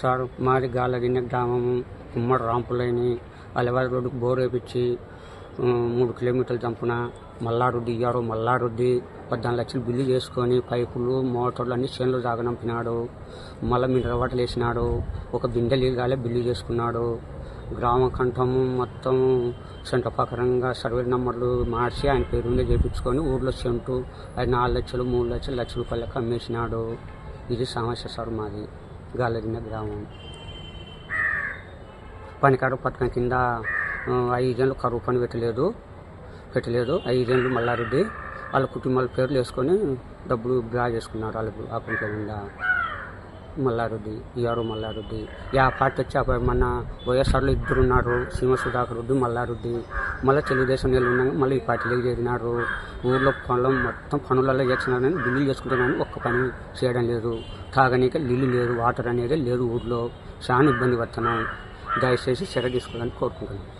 Sir మాది గాలగిన్నె గ్రామము ఉమ్మడి రాంపులేని అలవారి రోడ్డుకు బోర్ వేపించి మూడు కిలోమీటర్లు చంపున మల్లారుద్ది ఇయ్యారు మల్లారుద్ది పద్నాలుగు లక్షలు బిల్లు చేసుకొని పైపులు మోటార్లు అన్ని చేనులు సాగనంపినాడు మళ్ళీ మినరల్ వాటర్ వేసినాడు. ఒక బిందె గాలే బిల్లు చేసుకున్నాడు. గ్రామ కంఠము మొత్తం సెంటపకరంగా సర్వే నెంబర్లు మార్చి ఆయన పేరు మీద చేయించుకొని ఊర్లో సెంటు అది నాలుగు లక్షలు మూడు లక్షలు లక్ష రూపాయలకు అమ్మేసినాడు. ఇది సమస్య సార్ మాది. గాలగిన గ్రామం పనికాడ పట్టణం కింద ఐదు ఐదేళ్ళు కరువు పని పెట్టలేదు. పెట్టలేదు. ఐదేళ్ళు మల్లారెడ్డి వాళ్ళ కుటుంబాల పేర్లు వేసుకొని డబ్బులు డ్రా చేసుకున్నారు వాళ్ళకు అకౌంట్లో ఉందా. మల్లారెడ్డి ఈఆర్ మల్లారెడ్డి. యా పార్టీ వచ్చి మన వైఎస్ఆర్లో ఇద్దరు ఉన్నారు సీమ సుధాకర్ రెడ్డి మల్లారెడ్డి. మళ్ళీ తెలుగుదేశం నీళ్ళు ఉన్నాక మళ్ళీ ఈ పార్టీలోకి చేరినారు. ఊర్లో పనులు మొత్తం పనులలో చేస్తున్నారని బిల్లులు చేసుకుంటున్నాను ఒక్క పని చేయడం లేదు. తాగనీకి నీళ్ళు లేదు వాటర్ అనేది లేదు ఊర్లో. చాలా ఇబ్బంది పడుతున్నాం. దయచేసి చర్య తీసుకోవాలని కోరుకుంటున్నాను